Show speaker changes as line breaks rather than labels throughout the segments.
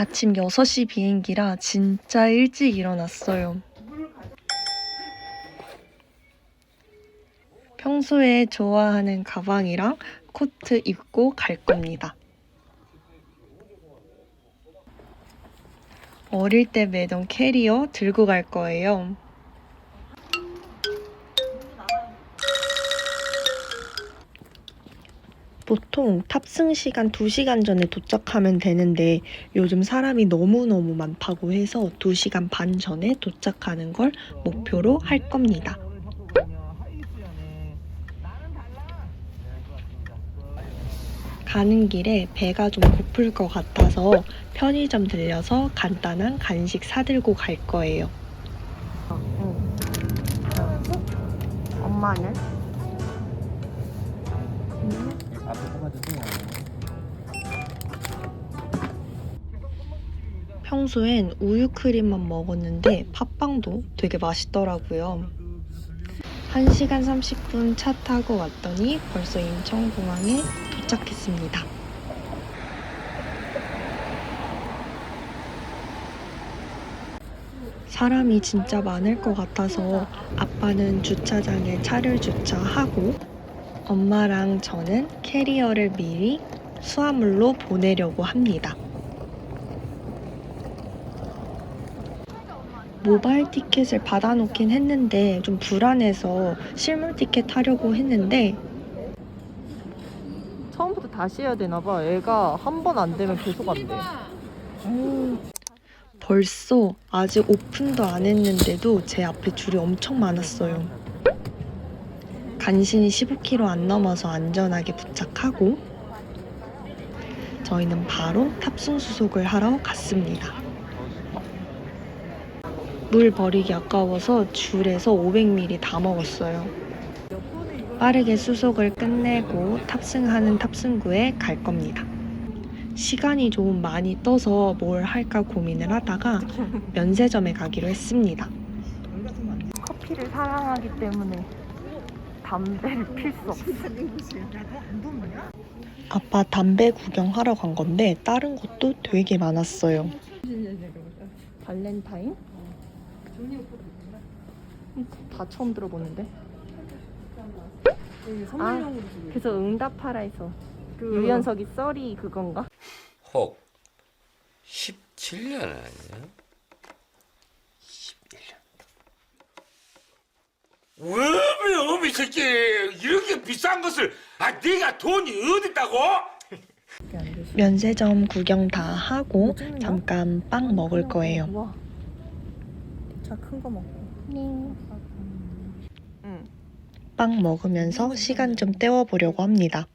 아침 6시 비행기라 진짜 일찍 일어났어요. 평소에 좋아하는 가방이랑 코트 입고 갈 겁니다. 어릴 때 매던 캐리어 들고 갈 거예요. 보통 탑승 시간 2시간 전에 도착하면 되는데 요즘 사람이 너무너무 많다고 해서 2시간 반 전에 도착하는 걸 목표로 할 겁니다. 가는 길에 배가 좀 고플 것 같아서 편의점 들려서 간단한 간식 사들고 갈 거예요. 엄마는?
앞에 뽑아주세요.
평소엔 우유 크림만 먹었는데 팥빵도 되게 맛있더라고요. 1시간 30분 차 타고 왔더니 벌써 인천공항에 도착했습니다. 사람이 진짜 많을 것 같아서 아빠는 주차장에 차를 주차하고 엄마랑 저는 캐리어를 미리 수화물로 보내려고 합니다. 모바일 티켓을 받아놓긴 했는데 좀 불안해서 실물 티켓 타려고 했는데
처음부터 다시 해야 되나 봐. 애가 한 번 안 되면 계속 안 돼.
벌써 아직 오픈도 안 했는데도 제 앞에 줄이 엄청 많았어요. 간신히 15km 안 넘어서 안전하게 부착하고 저희는 바로 탑승 수속을 하러 갔습니다. 물 버리기 아까워서 줄에서 500ml 다 먹었어요. 빠르게 수속을 끝내고 탑승하는 탑승구에 갈 겁니다. 시간이 좀 많이 떠서 뭘 할까 고민을 하다가 면세점에 가기로 했습니다.
커피를 사랑하기 때문에 담배를 필수 없어.
아빠 담배 구경하러 간 건데 다른 것도 되게 많았어요.
발렌타인? 다 처음 들어보는데. 아, 그래서 응답하라에서 유연석이 썰이 그건가?
혹 17년 아니야? 11년. 왜 어미 새끼 이렇게 비싼 것을 아 네가 돈이 어디 있다고?
면세점 구경 다 하고 잠깐 빵 먹을 거예요.
와. 자큰 거 먹고. 응.
빵 먹으면서 시간 좀 때워보려고 합니다.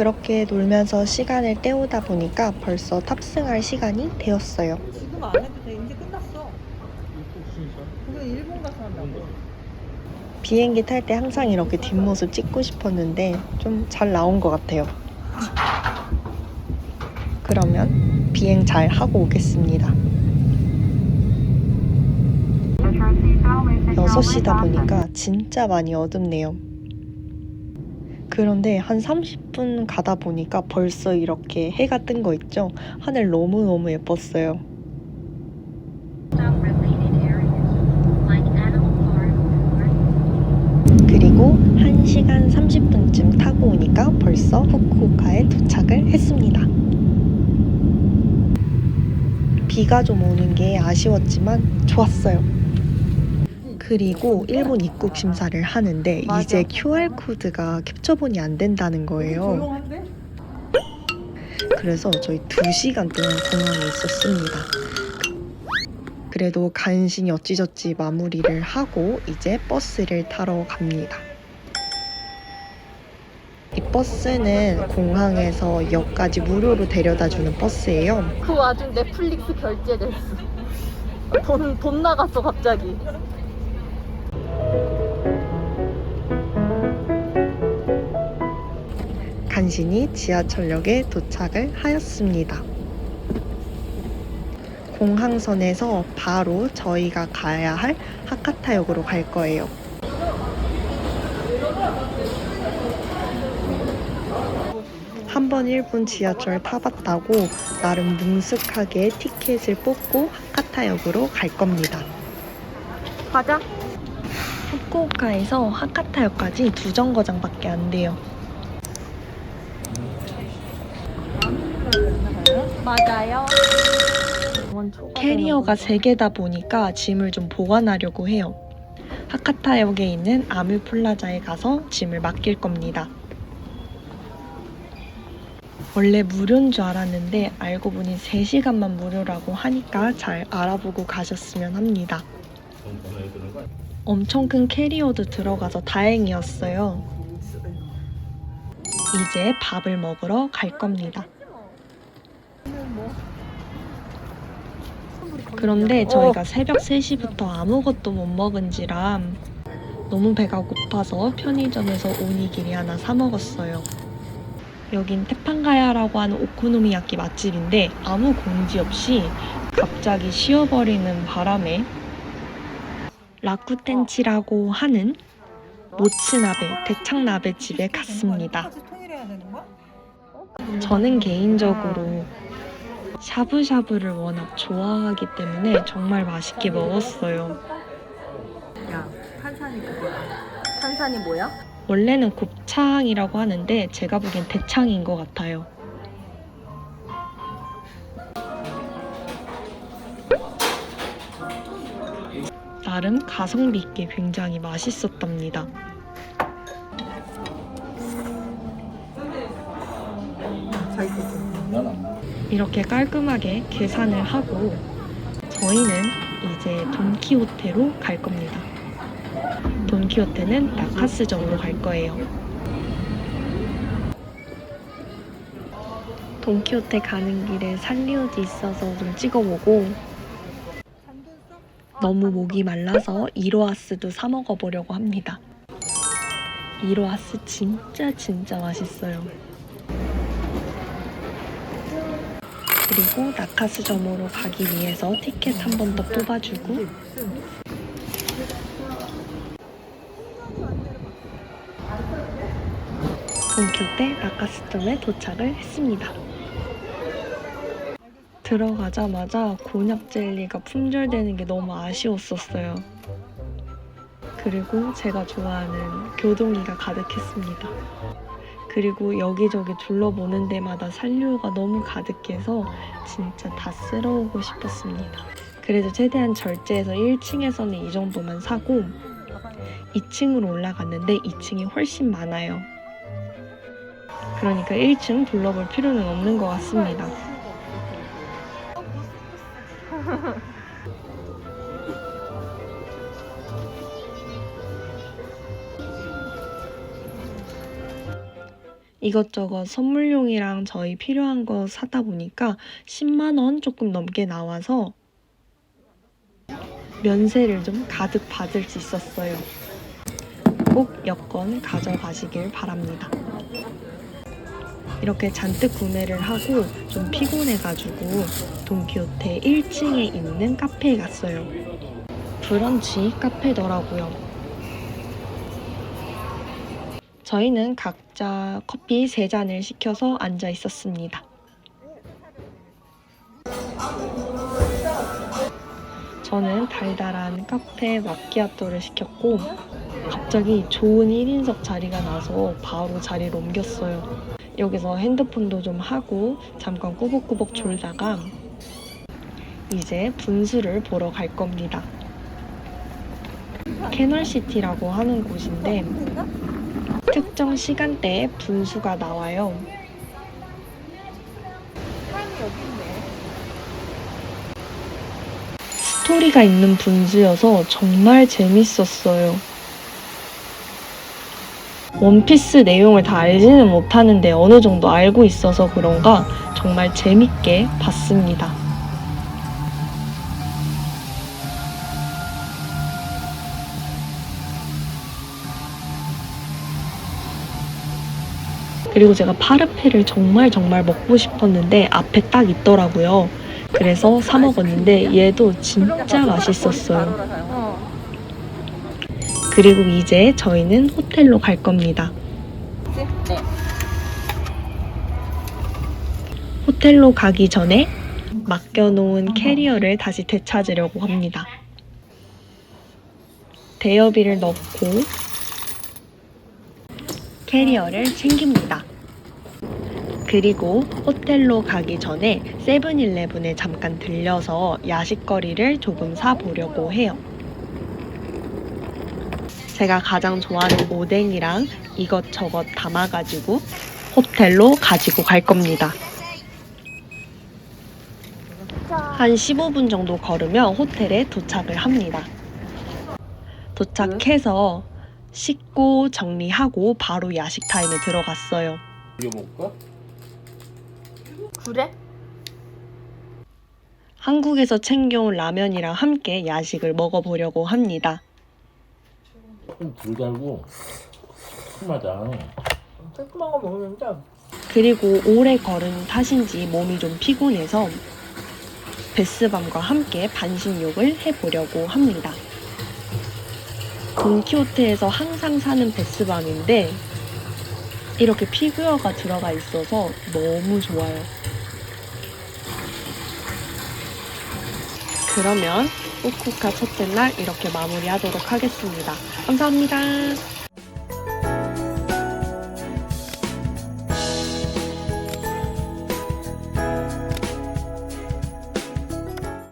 그렇게 놀면서 시간을 때우다 보니까 벌써 탑승할 시간이 되었어요.
지금 안 해도 돼. 이제 끝났어. 그거 일본 가서 한다고.
비행기 탈 때 항상 이렇게 뒷모습 찍고 싶었는데 좀 잘 나온 것 같아요. 그러면 비행 잘 하고 오겠습니다. 6시다 보니까 진짜 많이 어둡네요. 그런데 한 30분 가다 보니까 벌써 이렇게 해가 뜬 거 있죠? 하늘 너무너무 예뻤어요. 그리고 1시간 30분쯤 타고 오니까 벌써 후쿠오카에 도착을 했습니다. 비가 좀 오는 게 아쉬웠지만 좋았어요. 그리고 일본 입국 심사를 하는데
맞아.
이제 QR코드가 캡처본이 안 된다는 거예요. 그래서 저희 2시간 동안 공항에 있었습니다. 그래도 간신히 어찌저찌 마무리를 하고 이제 버스를 타러 갑니다. 이 버스는 공항에서 역까지 무료로 데려다 주는 버스예요.
그 와중 넷플릭스 결제됐어. 돈, 돈 나갔어, 갑자기.
간신히 지하철역에 도착을 하였습니다. 공항선에서 바로 저희가 가야 할 하카타역으로 갈 거예요. 한 번 일본 지하철 타봤다고 나름 능숙하게 티켓을 뽑고 하카타역으로 갈 겁니다.
가자.
후쿠오카에서 하카타역까지 두 정거장밖에 안 돼요.
맞아요.
캐리어가 세 개다 보니까 짐을 좀 보관하려고 해요. 하카타역에 있는 아뮤 플라자에 가서 짐을 맡길 겁니다. 원래 무료인 줄 알았는데 알고 보니 3시간만 무료라고 하니까 잘 알아보고 가셨으면 합니다. 엄청 큰 캐리어도 들어가서 다행이었어요. 이제 밥을 먹으러 갈 겁니다. 그런데 저희가 새벽 3시부터 아무것도 못 먹은지라 너무 배가 고파서 편의점에서 오니기리 하나 사 먹었어요. 여긴 테판가야라고 하는 오코노미야끼 맛집인데 아무 공지 없이 갑자기 쉬어버리는 바람에 라쿠텐치라고 하는 모츠나베, 대창나베 집에 갔습니다. 저는 개인적으로 샤브샤브를 워낙 좋아하기 때문에 정말 맛있게 먹었어요.
야, 탄산이 그거야. 탄산이 뭐야?
원래는 곱창이라고 하는데 제가 보기엔 대창인 것 같아요. 나름 가성비 있게 굉장히 맛있었답니다. 이렇게 깔끔하게 계산을 하고 저희는 이제 돈키호테로 갈 겁니다. 돈키호테는 라카스점으로 갈 거예요. 돈키호테 가는 길에 산리오지 있어서 좀 찍어보고 너무 목이 말라서 이로아스도 사 먹어보려고 합니다. 이로아스 진짜 진짜 맛있어요. 그리고 나카스점으로 가기 위해서 티켓 한 번 더 뽑아주고 돈키호테 나카스점에 도착을 했습니다. 들어가자마자 곤약 젤리가 품절되는 게 너무 아쉬웠었어요. 그리고 제가 좋아하는 교동기가 가득했습니다. 그리고 여기저기 둘러보는 데마다 산류가 너무 가득해서 진짜 다 쓸어오고 싶었습니다. 그래도 최대한 절제해서 1층에서는 이 정도만 사고 2층으로 올라갔는데 2층이 훨씬 많아요. 그러니까 1층 둘러볼 필요는 없는 것 같습니다. 이것저것 선물용이랑 저희 필요한 거 사다 보니까 10만원 조금 넘게 나와서 면세를 좀 가득 받을 수 있었어요. 꼭 여권 가져가시길 바랍니다. 이렇게 잔뜩 구매를 하고 좀 피곤해가지고 돈키호테 1층에 있는 카페에 갔어요. 브런치 카페더라고요. 저희는 각자 커피 3잔을 시켜서 앉아 있었습니다. 저는 달달한 카페 마키아토를 시켰고 갑자기 좋은 1인석 자리가 나서 바로 자리를 옮겼어요. 여기서 핸드폰도 좀 하고 잠깐 꾸벅꾸벅 졸다가 이제 분수를 보러 갈 겁니다. 캐널시티라고 하는 곳인데 특정 시간대에 분수가 나와요. 스토리가 있는 분수여서 정말 재밌었어요. 원피스 내용을 다 알지는 못하는데 어느 정도 알고 있어서 그런가 정말 재밌게 봤습니다. 그리고 제가 파르페를 정말 정말 먹고 싶었는데 앞에 딱 있더라고요. 그래서 사 먹었는데 얘도 진짜 맛있었어요.
어.
그리고 이제 저희는 호텔로 갈 겁니다.
네.
호텔로 가기 전에 맡겨놓은 캐리어를 다시 되찾으려고 합니다. 대여비를 넣고 캐리어를 챙깁니다. 그리고 호텔로 가기 전에 세븐일레븐에 잠깐 들려서 야식거리를 조금 사보려고 해요. 제가 가장 좋아하는 오뎅이랑 이것저것 담아가지고 호텔로 가지고 갈 겁니다. 한 15분 정도 걸으면 호텔에 도착을 합니다. 도착해서 씻고 정리하고 바로 야식 타임에 들어갔어요.
이거 먹을까?
그래?
한국에서 챙겨온 라면이랑 함께 야식을 먹어보려고 합니다.
조금 덜 달고 심하다.
새콤한 거 먹는데
그리고 오래 걸은 탓인지 몸이 좀 피곤해서 베스밤과 함께 반신욕을 해보려고 합니다. 돈키호테에서 항상 사는 베스밤인데 이렇게 피규어가 들어가 있어서 너무 좋아요. 그러면 우쿠카 첫째 날 이렇게 마무리하도록 하겠습니다. 감사합니다.